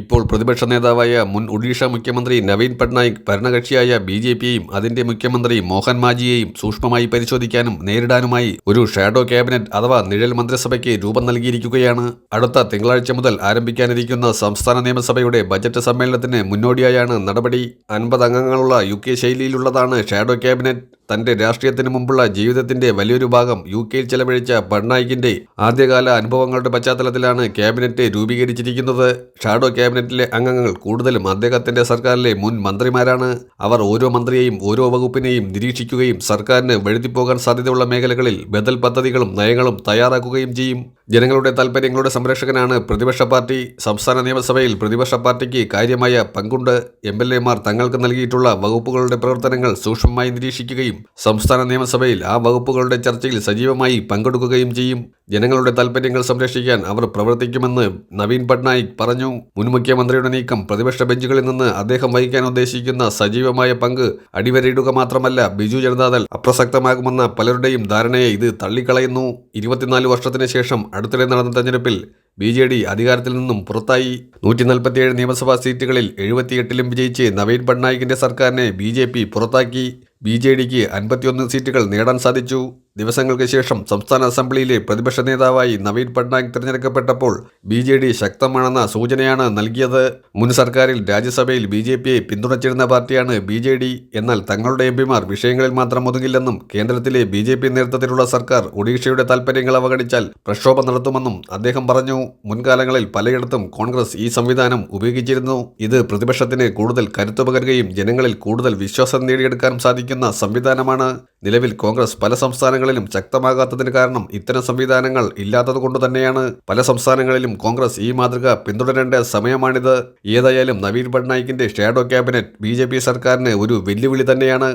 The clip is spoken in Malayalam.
ഇപ്പോൾ പ്രതിപക്ഷ നേതാവായ മുൻ ഒഡീഷ മുഖ്യമന്ത്രി നവീൻ പട്നായിക് ഭരണകക്ഷിയായ ബി ജെ പിയെയും അതിന്റെ മുഖ്യമന്ത്രി മോഹൻ മാജിയെയും സൂക്ഷ്മമായി പരിശോധിക്കാനും നേരിടാനുമായി ഒരു ഷാഡോ ക്യാബിനറ്റ് അഥവാ നിഴൽ മന്ത്രിസഭയ്ക്ക് രൂപം നൽകിയിരിക്കുകയാണ്. അടുത്ത തിങ്കളാഴ്ച മുതൽ ആരംഭിക്കാനിരിക്കുന്ന സംസ്ഥാന നിയമസഭയുടെ ബജറ്റ് സമ്മേളനത്തിന് മുന്നോടിയായാണ് നടപടി. അൻപത് അംഗങ്ങളുള്ള യു കെ ശൈലിയിലുള്ളതാണ് ഷാഡോ ക്യാബിനറ്റ്. തന്റെ രാഷ്ട്രീയത്തിന് മുമ്പുള്ള ജീവിതത്തിന്റെ വലിയൊരു ഭാഗം യു കെയിൽ ചെലവഴിച്ച പട്നായിക്കിന്റെ ആദ്യകാല അനുഭവങ്ങളുടെ പശ്ചാത്തലത്തിലാണ് ക്യാബിനറ്റ് രൂപീകരിച്ചിരിക്കുന്നത്. ഷാഡോ ക്യാബിനറ്റിലെ അംഗങ്ങൾ കൂടുതലും അദ്ദേഹത്തിന്റെ സർക്കാരിലെ മുൻ മന്ത്രിമാരാണ്. അവർ ഓരോ മന്ത്രിയെയും ഓരോ വകുപ്പിനെയും നിരീക്ഷിക്കുകയും സർക്കാരിന് വഴുതിപ്പോകാൻ സാധ്യതയുള്ള മേഖലകളിൽ ബദൽ പദ്ധതികളും നയങ്ങളും തയ്യാറാക്കുകയും ചെയ്യും. ജനങ്ങളുടെ താൽപ്പര്യങ്ങളുടെ സംരക്ഷകനാണ് പ്രതിപക്ഷ പാർട്ടി. സംസ്ഥാന നിയമസഭയിൽ പ്രതിപക്ഷ പാർട്ടിക്ക് കാര്യമായ പങ്കുണ്ട്. എം എൽ എമാർ തങ്ങൾക്ക് നൽകിയിട്ടുള്ള വകുപ്പുകളുടെ പ്രവർത്തനങ്ങൾ സൂക്ഷ്മമായി നിരീക്ഷിക്കുകയും സംസ്ഥാന നിയമസഭയിൽ ആ വകുപ്പുകളുടെ ചർച്ചയിൽ സജീവമായി പങ്കെടുക്കുകയും ചെയ്യും. ജനങ്ങളുടെ താൽപ്പര്യങ്ങൾ സംരക്ഷിക്കാൻ അവർ പ്രവർത്തിക്കുമെന്ന് നവീൻ പട്നായിക് പറഞ്ഞു. മുൻ മുഖ്യമന്ത്രിയുടെ നീക്കം പ്രതിപക്ഷ ബെഞ്ചുകളിൽ നിന്ന് അദ്ദേഹം വഹിക്കാൻ ഉദ്ദേശിക്കുന്ന സജീവമായ പങ്ക് അടിവരയിടുക മാത്രമല്ല ബിജു ജനതാദൾ അപ്രസക്തമാകുമെന്ന പലരുടെയും ധാരണയെ ഇത് തള്ളിക്കളയുന്നു. ഇരുപത്തിനാല് വർഷത്തിന് ശേഷം അടുത്തിടെ നടന്ന തെരഞ്ഞെടുപ്പിൽ ബി ജെ ഡി അധികാരത്തിൽ നിന്നും പുറത്തായി. നൂറ്റി നാൽപ്പത്തിയേഴ് നിയമസഭാ സീറ്റുകളിൽ എഴുപത്തിയെട്ടിലും വിജയിച്ച് നവീൻ പട്നായിക്കിന്റെ സർക്കാരിനെ ബി ജെ പി പുറത്താക്കി. ബി ജെ ഡിക്ക് അൻപത്തിയൊന്ന് സീറ്റുകൾ നേടാൻ സാധിച്ചു. ദിവസങ്ങൾക്ക് ശേഷം സംസ്ഥാന അസംബ്ലിയിലെ പ്രതിപക്ഷ നേതാവായി നവീൻ പട്നായിക് തിരഞ്ഞെടുക്കപ്പെട്ടപ്പോൾ ബി ജെ ഡി ശക്തമാണെന്ന സൂചനയാണ് നൽകിയത്. മുൻ സർക്കാരിൽ രാജ്യസഭയിൽ ബി ജെ പിയെ പിന്തുണച്ചിരുന്ന പാർട്ടിയാണ് ബി ജെ ഡി. എന്നാൽ തങ്ങളുടെ എം പിമാർ വിഷയങ്ങളിൽ മാത്രം ഒതുങ്ങില്ലെന്നും കേന്ദ്രത്തിലെ ബി ജെ പി നേതൃത്വത്തിലുള്ള സർക്കാർ ഒഡീഷയുടെ താൽപ്പര്യങ്ങൾ അവഗണിച്ചാൽ പ്രക്ഷോഭം നടത്തുമെന്നും അദ്ദേഹം പറഞ്ഞു. മുൻകാലങ്ങളിൽ പലയിടത്തും കോൺഗ്രസ് ഈ സംവിധാനം ഉപയോഗിച്ചിരുന്നു. ഇത് പ്രതിപക്ഷത്തിന് കൂടുതൽ കരുത്തു പകരുകയും ജനങ്ങളിൽ കൂടുതൽ വിശ്വാസം നേടിയെടുക്കാനും സാധിക്കുന്ന സംവിധാനമാണ്. നിലവിൽ കോൺഗ്രസ് പല സംസ്ഥാനങ്ങളിലും ശക്തമാകാത്തതിന് കാരണം ഇത്തരം സംവിധാനങ്ങൾ ഇല്ലാത്തതുകൊണ്ട് തന്നെയാണ്. പല സംസ്ഥാനങ്ങളിലും കോൺഗ്രസ് ഈ മാതൃക പിന്തുടരേണ്ട സമയമാണിത്. ഏതായാലും നവീൻ പട്നായിക്കിന്റെ ഷാഡോ ക്യാബിനറ്റ് ബി സർക്കാരിന് ഒരു വെല്ലുവിളി തന്നെയാണ്.